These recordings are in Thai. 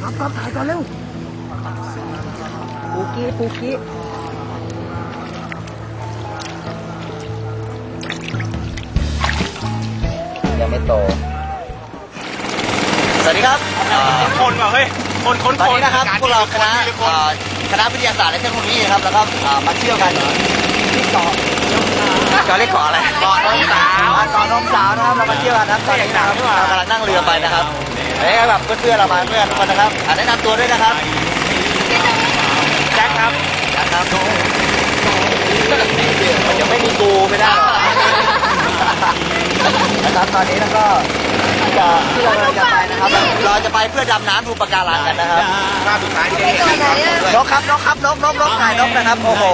ก๊อฟถ่ายก่อนเร็วปูกี้ปูกี้ยังไม่โต สวัสดีครับเอ่อคนว่ะเฮ้ย คนคนตอนคนนี้นะครับพวกเราคณะเอ่อคณะวิทยาศาสตร์และเทคโนโลยีนะครับแล้วก็เอ่อมาเที่ยวกันที่เกาะ เกาะเรียกเกาะอะไรเกาะนมสาวเกาะนมสาวนะครับเรามาเที่ยวกันนะครับตอนนี้นะครับเรากำลังนั่งเรือไปนะครับเอ้ยแบบเพื่อนๆเรามาเพื่อนทุกคนนะครับอะแนะนำตัวด้วยนะครับแจ็คครับนะครับมันจะไม่มีกูไม่ได้หรอกนะครับตอนนี้แล้วก็จะที่เรากำลังจะไปนะครับเราจะไปเพื่อดำน้ำดูปะการังกันนะครับภาพสุดท้ายที่ได้เห็นนกครับนกครับนกนกนกถ่ายนกนะครับโอ้โห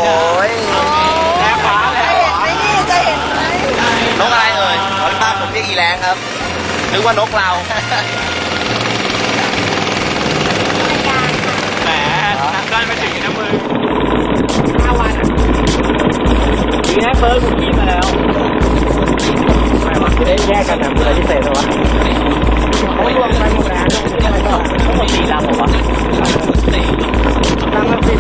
แล้ขวาแล้วขวา นกอะไรเอ่ยขอเป็นบ้านผมเรียกอีแรงครับ นึกว่านกเรา แหมดันไปถึงนะมือห้าวันอะทีนี้เฟิร์สผมกินมาแล้วทำไมวะได้แยกกันนะมือพิเศษเหรอวะเขารวมไปหมดแล้วต้องมีสี่ลำเหรอวะลำละสิบ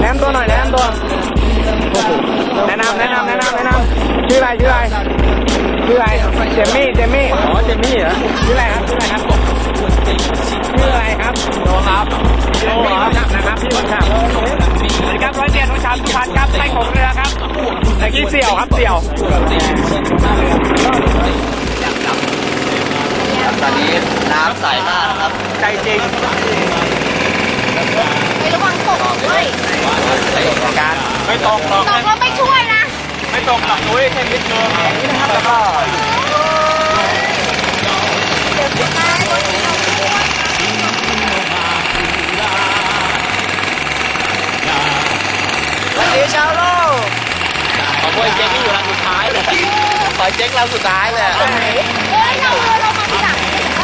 แนะนำตัวหน่อยแนะนำตัวแนะนำแนะนำแนะนำแนะนำชื่ออะไรชื่ออะไรชื่ออะไรเจมมี่เจมมี่อ๋อเจมมี่เหรอชื่ออะไรครับชื่ออะไรครับชื่ออะไรครับโนครับโนครับนะครับพี่คนขับสวัสดีครับร้อยเจ็ดร้อยสามสุพรรณครับใต้ของเรือครับตะกี้เสี่ยวครับเสี่ยวตอนนี้น้ำใสมากนะครับใจจริงระวังต กด้วยการไม่ตกหรอกตกแล้วไม่ช่วยนะ ไม่ตกหรอกนุ้ยแค่นิดเดียวแล้วก็เดี๋ยวจะมาให้คนที่เราช่วยวันนี้ชาวโลกขอโทษเจ๊ที่อยู่ลำสุดท้ายเลยขอเจ๊กลำสุดท้ายเลยเฮ้ยเราเรามาทีหลัง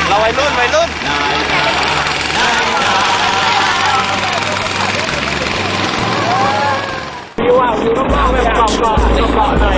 เราวัยรุ่นวัยรุ่น กร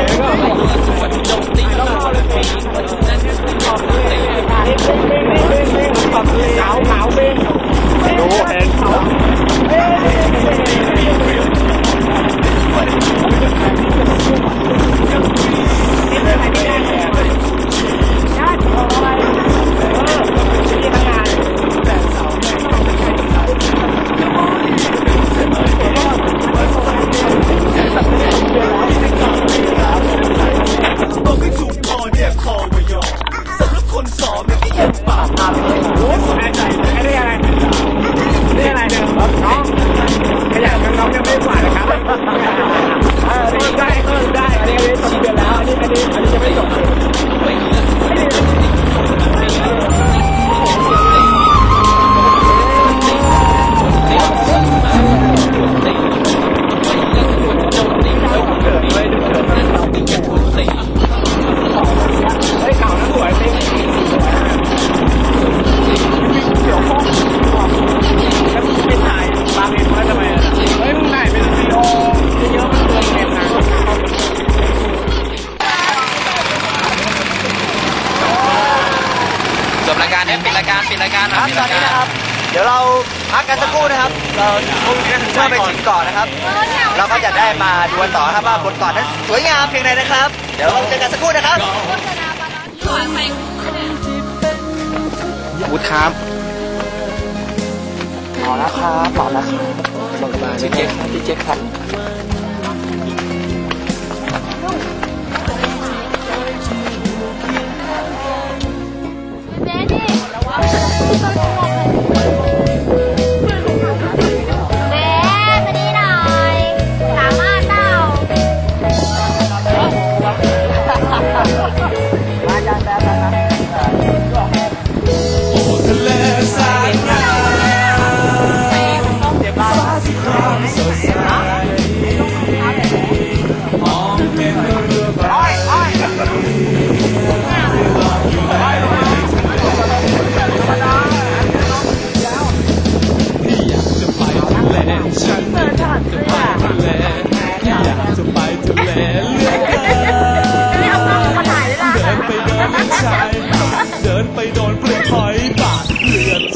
จบรายการเนี่ยปิดรายการปิดรายการครับตอนนี้นะครับเดี๋ยวเราพักกันสักครู่นะครับ เราเมื่อไปถึงเกาะนะครับ เราก็จะได้มาดูกันต่อนะครับว่าบนเกาะนั้นสวยงามเพียงใดนะครับ เดี๋ยวเราเจอกันสักครู่นะครับ วุฒิครับต่อแล้วครับต่อแล้วครับลงมาพี่เจ๊ครับพี่เจ๊ครับ เ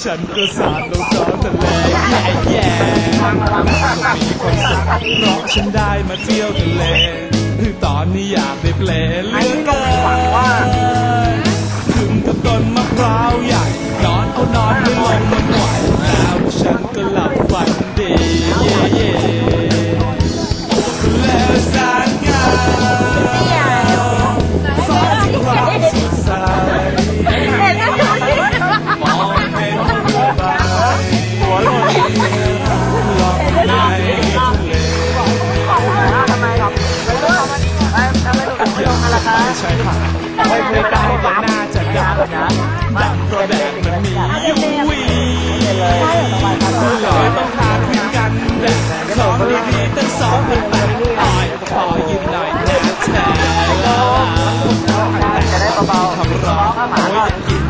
ฉันก็สาดลงท้อทะเลแย่แย่มีความสุขเพราะฉันได้มาเที่ยวทะเลถือตอนนี้อยากไปเพลเลือเกินถึงกับต้นมะพร้าวใหญ่นอนเอานอนไม่ลงมันไหวแล้วฉันก็หลับฝันดีเย่เย่ ไม่ลงกันล่ะคะชายหาดไม่เคยตายก็น่าจะดำนะดำเพราะแดดมันมียูวีเลยต้องหาคุยกันแดดของดีๆตั้งสองพันแปดตายขอยืมหน่อยนะแชร์แล้วจะได้าๆทำร้องโอ้ยกิน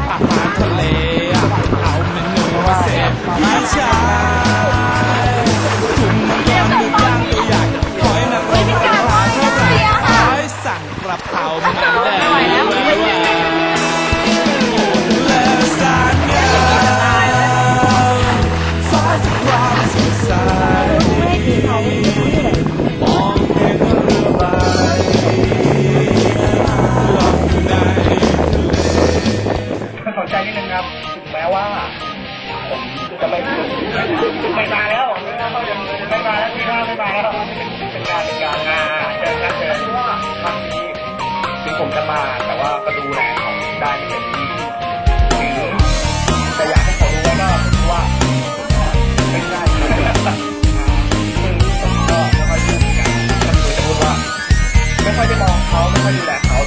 ถึงผมจะมาแต่ว่าก็ดูแลเขาได้ไม่เต็มที่คือแต่อยากให้เขารู้ไว้ก็คือว่าไม่ได้ซึ่งผมก็ไม่ค่อยพูดเหมือนกันก็คือจะพูดว่า ไม่ค่อยได้มองเขาไม่ค่อยดูแลเขา